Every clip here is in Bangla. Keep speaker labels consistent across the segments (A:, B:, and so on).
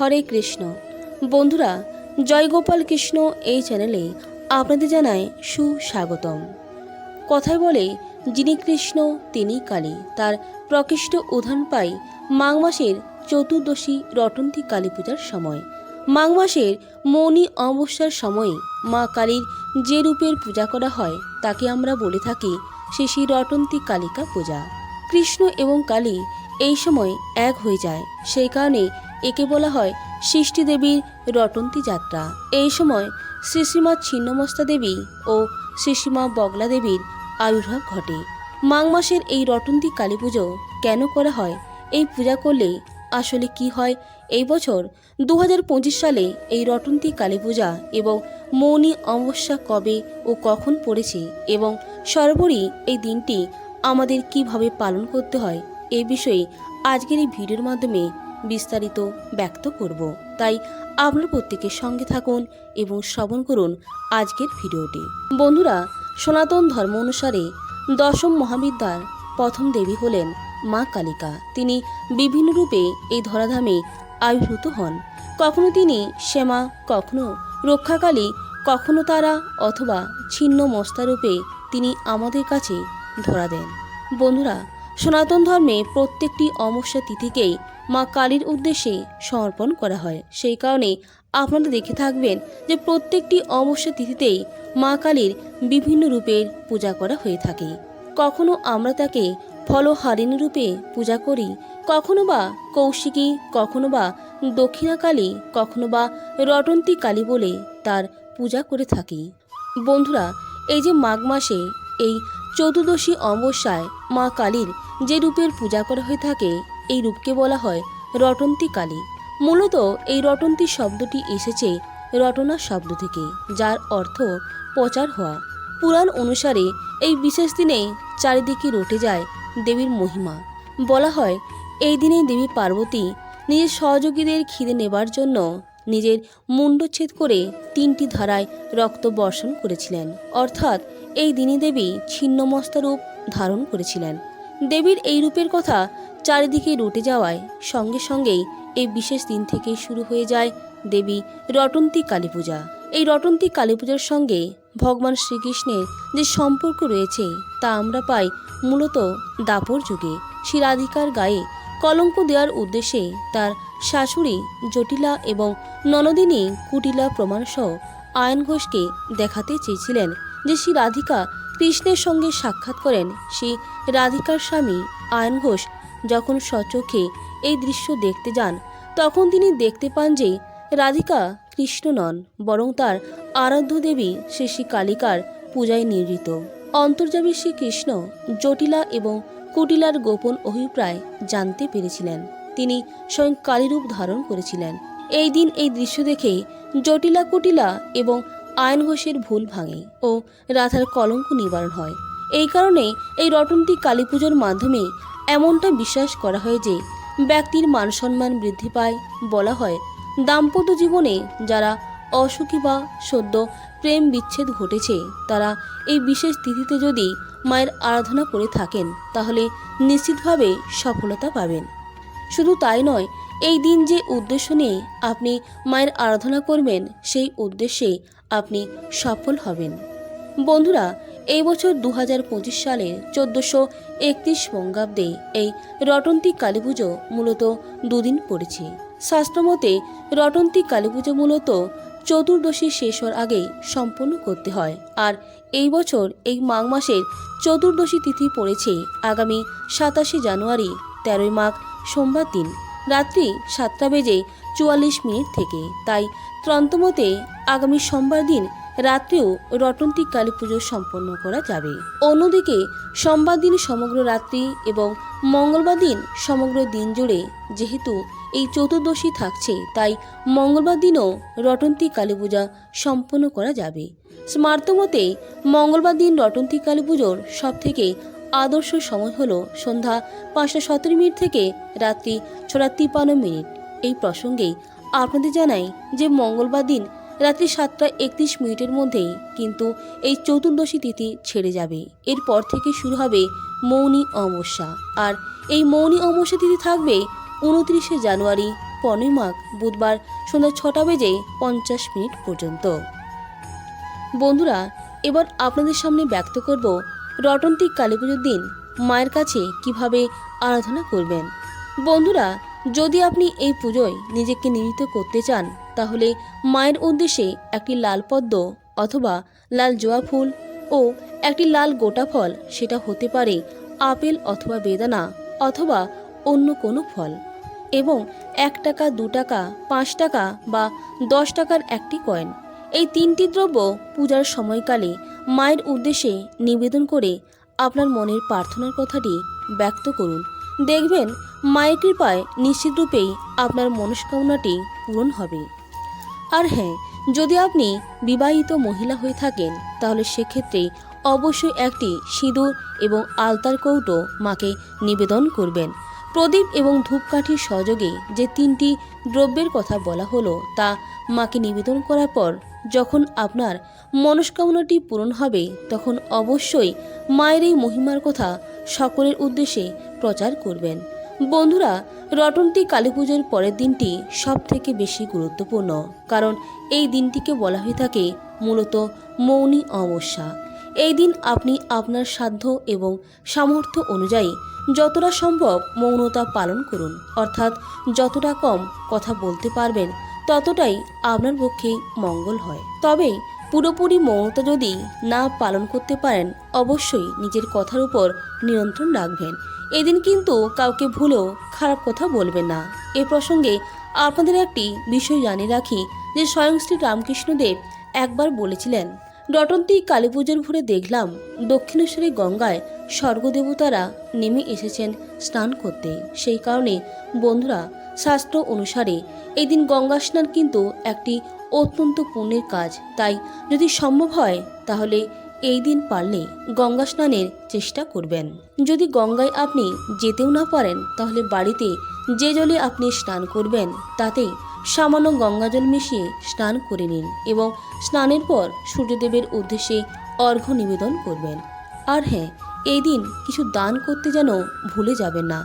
A: হরে কৃষ্ণ। বন্ধুরা, জয়গোপাল কৃষ্ণ এই চ্যানেলে আপনাদের জানায় সুস্বাগতম। কথায় বলে, যিনি কৃষ্ণ, তিনি কালী। তার প্রকৃষ্ট উদাহরণ পাই মাঘ মাসের চতুর্দশী রটন্তী কালী পূজার সময়। মাঘ মাসের মৌনী অমাবস্যার সময়ে মা কালীর যে রূপের পূজা করা হয়, তাকে আমরা বলে থাকি শ্রী রটন্তী কালিকা পূজা। কৃষ্ণ এবং কালী এই সময় এক হয়ে যায়। সেই কারণে একে বলা হয় সৃষ্টি দেবীর রটন্তী যাত্রা। এই সময় শ্রীশ্রীমা ছিন্নমস্তা দেবী ও শ্রীশ্রীমা বগলা দেবীর আবির্ভাব ঘটে। মাঘ মাসের এই রটন্তী কালী পুজো কেন করা হয়, এই পূজা করলে আসলে কি হয়, এই বছর দু হাজার পঁচিশ সালে এই রটন্তী কালী পূজা এবং মৌনী অমাবস্যা কবে ও কখন পড়েছে এবং সর্বোপরি এই দিনটি আমাদের কীভাবে পালন করতে হয় এই বিষয়ে আজকের এই ভিডিওর মাধ্যমে বিস্তারিত ব্যক্ত করব। তাই আপনার প্রত্যেকের সঙ্গে থাকুন এবং শ্রবণ করুন আজকের ভিডিওটি। বন্ধুরা, সনাতন ধর্ম অনুসারে দশম মহাবিদ্যার প্রথম দেবী হলেন মা কালিকা। তিনি বিভিন্ন রূপে এই ধরাধামে আবির্ভূত হন। কখনো তিনি শ্যামা, কখনো রক্ষাকালী, কখনো তারা অথবা ছিন্ন মস্তারূপে তিনি আমাদের কাছে ধরা দেন। বন্ধুরা সনাতন ধর্মে প্রত্যেকটি অমাবস্যা তিথিকেই মা কালীর উদ্দেশ্যে সমর্পণ করা হয়। সেই কারণে আপনারা দেখে থাকবেন যে প্রত্যেকটি অমাবস্যা তিথিতেই মা কালীর বিভিন্ন রূপের পূজা করা হয়ে থাকে। কখনো আমরা তাকে ফলহারিণী রূপে পূজা করি, কখনো বা কৌশিকী, কখনো বা দক্ষিণাকালী কখনো বা রটন্তী কালী বলে তার পূজা করে থাকি। বন্ধুরা, এই যে মাঘ মাসে এই চতুর্দশী অমাবস্যায় মা কালীর যে রূপের পূজা করা হয়ে থাকে, এই রূপকে বলা হয় রটন্তী কালী। মূলত এই রটন্তী শব্দটি এসেছে রটনা শব্দ থেকে, যার অর্থ প্রচার হওয়া। পুরাণ অনুসারে এই বিশেষ দিনে চারিদিকে রটে যায় দেবীর মহিমা। বলা হয়, এই দিনেই দেবী পার্বতী নিজের সহযোগীদের খিদে নেবার জন্য নিজের মুন্ডচ্ছেদ করে তিনটি ধারায় রক্ত বর্ষণ করেছিলেন। অর্থাৎ এই দিনী দেবী ছিন্নমস্তা রূপ ধারণ করেছিলেন। দেবীর এই রূপের কথা চারিদিকে রটে যাওয়ায় সঙ্গে সঙ্গেই এই বিশেষ দিন থেকে শুরু হয়ে যায় দেবী রটন্তী কালী পূজা। এই রটন্তী কালী পূজার সঙ্গে ভগবান শ্রীকৃষ্ণের যে সম্পর্ক রয়েছে তা আমরা পাই মূলত দাপর যুগে। শ্রী রাধিকার গায়ে কলঙ্ক দেওয়ার উদ্দেশ্যে তার শাশুড়ি জটিলা এবং ননদিনী কুটিলা প্রমাণসহ আয়ন ঘোষকে দেখাতে চেয়েছিলেন যে শ্রী রাধিকা কৃষ্ণের সঙ্গে সাক্ষাৎ করেন শ্রী রাধিকার স্বামী আয়ন ঘোষ যখন সচক্ষে এই দৃশ্য দেখতে যান, তখন তিনি দেখতে পান যে রাধিকা কৃষ্ণ নন, বরং তার আরাধ্য দেবী শ্রী শ্রী কালিকার পূজায় নিয়োজিত। অন্তর্যামী শ্রীকৃষ্ণ জটিলা এবং কুটিলার গোপন অভিপ্রায় জানতে পেরেছিলেন। তিনি স্বয়ং কালীরূপ ধারণ করেছিলেন। এই দিন এই দৃশ্য দেখে জটিলা কুটিলা এবং আয়ন ঘোষের ভুল ভাঙে ও রাধার কলঙ্ক নিবারণ হয়। এই কারণে এই রটনটি কালী পুজোর মাধ্যমে এমনটা বিশ্বাস করা হয় যে ব্যক্তির মান সম্মান বৃদ্ধি পায় বলা হয়। দাম্পত্য জীবনে যারা অসুখী বা সদ্য প্রেম বিচ্ছেদ ঘটেছে, তারা এই বিশেষ তিথিতে যদি মায়ের আরাধনা করে থাকেন, তাহলে নিশ্চিতভাবে সফলতা পাবেন। শুধু তাই নয়, এই দিন যে উদ্দেশ্য নিয়ে আপনি মায়ের আরাধনা করবেন, সেই উদ্দেশ্যে আপনি সফল হবেন। বন্ধুরা, এই বছর দু হাজার পঁচিশ সালের চোদ্দোশো একত্রিশ বঙ্গাব্দে এই রটন্তী কালী পুজো মূলত দুদিন পড়েছে। শাস্ত্রমতে রটন্তী কালী পুজো মূলত চতুর্দশী শেষ হওয়ার আগেই সম্পন্ন করতে হয়। আর এই বছর এই মাঘ মাসের চতুর্দশী তিথি পড়েছে আগামী সাতাশে জানুয়ারি, তেরোই মাঘ, সোমবার দিন। রাত্রি সাতটা বেজে চুয়াল্লিশ মিনিট থেকে। তাই ত্রন্তমতে আগামী সোমবার দিন রাত্রেও রটন্তী কালী পুজো সম্পন্ন করা যাবে। অন্যদিকে সোমবার দিন সমগ্র রাত্রি এবং মঙ্গলবার দিন সমগ্র দিন জুড়ে যেহেতু এই চতুর্দশী থাকছে, তাই মঙ্গলবার দিনও রটন্তী কালী পূজা সম্পন্ন করা যাবে। স্মার্তমতে মঙ্গলবার দিন রটন্তী কালী পুজোর সব থেকে আদর্শ সময় হলো সন্ধ্যা পাঁচটা সতেরো মিনিট থেকে রাত্রি ছটা তিপ্পান্ন মিনিট। এই প্রসঙ্গেই আপনাদের জানাই যে মঙ্গলবার দিন রাত্রি সাতটা একত্রিশ মিনিটের মধ্যেই কিন্তু এই চতুর্দশী তিথি ছেড়ে যাবে। এরপর থেকে শুরু হবে মৌনী অমাবস্যা। আর এই মৌনী অমাবস্যা তিথি থাকবে উনত্রিশে জানুয়ারি, পনেরোই মাঘ, বুধবার সন্ধ্যা ছটা বেজে পঞ্চাশ মিনিট পর্যন্ত। বন্ধুরা, এবার আপনাদের সামনে ব্যক্ত করব রটন্তি কালী পুজোর দিন মায়ের কাছে কীভাবে আরাধনা করবেন? বন্ধুরা, যদি আপনি এই পুজোয় নিজেকে নিয়োজিত করতে চান, তাহলে মায়ের উদ্দেশ্যে একটি লাল পদ্ম অথবা লাল জোয়া ফুল ও একটি লাল গোটা ফল, সেটা হতে পারে আপেল অথবা বেদানা অথবা অন্য কোনো ফল এবং এক টাকা, দু টাকা, পাঁচ টাকা বা দশ টাকার একটি কয়েন। এই তিনটি দ্রব্য পূজার সময়কালে মায়ের উদ্দেশ্যে নিবেদন করে আপনার মনের প্রার্থনার কথাটি ব্যক্ত করুন। দেখবেন মায়ের কৃপায় নিশ্চিতরূপেই আপনার মনস্কামনাটি পূরণ হবে। আর হ্যাঁ যদি আপনি বিবাহিত মহিলা হয়ে থাকেন, তাহলে সেক্ষেত্রে অবশ্যই একটি সিঁদুর এবং আলতার কৌটো মাকে নিবেদন করবেন। প্রদীপ এবং ধূপকাঠির সহযোগে যে তিনটি দ্রব্যের কথা বলা হলো, তা মাকে নিবেদন করার পর যখন আপনার মনস্কামনাটি পূরণ হবে, তখন অবশ্যই মায়ের এই মহিমার কথা সকলের উদ্দেশ্যে প্রচার করবেন। বন্ধুরা রটন্তি কালী পুজোর পরের দিনটি সব থেকে বেশি গুরুত্বপূর্ণ, কারণ এই দিনটিকে বলা হয়ে থাকে মূলত মৌনী অমাবস্যা। এই দিন আপনি আপনার সাধ্য এবং সামর্থ্য অনুযায়ী যতটা সম্ভব মৌনতা পালন করুন, অর্থাৎ যতটা কম কথা বলতে পারবেন ততটাই আপনার পক্ষে মঙ্গল হয়। তবে পুরোপুরি মৌনতা যদি না পালন করতে পারেন, অবশ্যই নিজের কথার উপর নিয়ন্ত্রণ রাখবেন। এদিন কিন্তু কাউকে ভুলেও খারাপ কথা বলবেন না। এ প্রসঙ্গে আপনাদের একটি বিষয় জানিয়ে রাখি যে স্বয়ং শ্রী রামকৃষ্ণদেব একবার বলেছিলেন, রটন্তি কালী পুজোর ভোরে দেখলাম দক্ষিণেশ্বরী গঙ্গায় স্বর্গদেবতারা নেমে এসেছেন স্নান করতে। সেই কারণে বন্ধুরা শাস্ত্র অনুসারে এই দিন গঙ্গা স্নান কিন্তু একটি অত্যন্ত পুণ্যের কাজ। তাই যদি সম্ভব হয়, তাহলে এই দিন পারলে গঙ্গা স্নানের চেষ্টা করবেন। যদি গঙ্গায় আপনি যেতেও না পারেন, তাহলে বাড়িতে যে জলে আপনি স্নান করবেন, তাতেই সামান্য গঙ্গা জল মিশিয়ে স্নান করে নিন এবং স্নানের পর সূর্যদেবের উদ্দেশ্যে অর্ঘ্য নিবেদন করবেন। আর হ্যাঁ এই দিন কিছু দান করতে যেন ভুলে যাবেন না।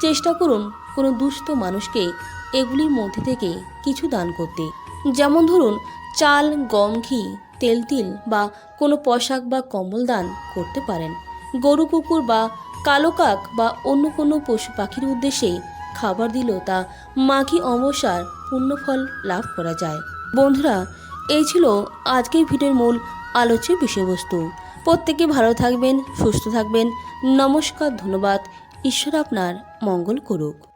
A: চেষ্টা করুন কোনো দুস্থ মানুষকে এগুলির মধ্যে থেকে কিছু দান করতে। যেমন ধরুন, চাল, গম, ঘি, তেল, তিল বা কোনো পোশাক বা কম্বল দান করতে পারেন। গরু, কুকুর বা কালো কাক বা অন্য কোনো পশু পাখির উদ্দেশ্যে খাবার দিলেও তা মাঘী অমাবস্যার পুণ্যফল লাভ করা যায়। বন্ধুরা, এই ছিল আজকের ভিডিওর মূল আলোচ্য বিষয়বস্তু। প্রত্যেকে ভালো থাকবেন, সুস্থ থাকবেন। নমস্কার, ধন্যবাদ। ঈশ্বর আপনার মঙ্গল করুক।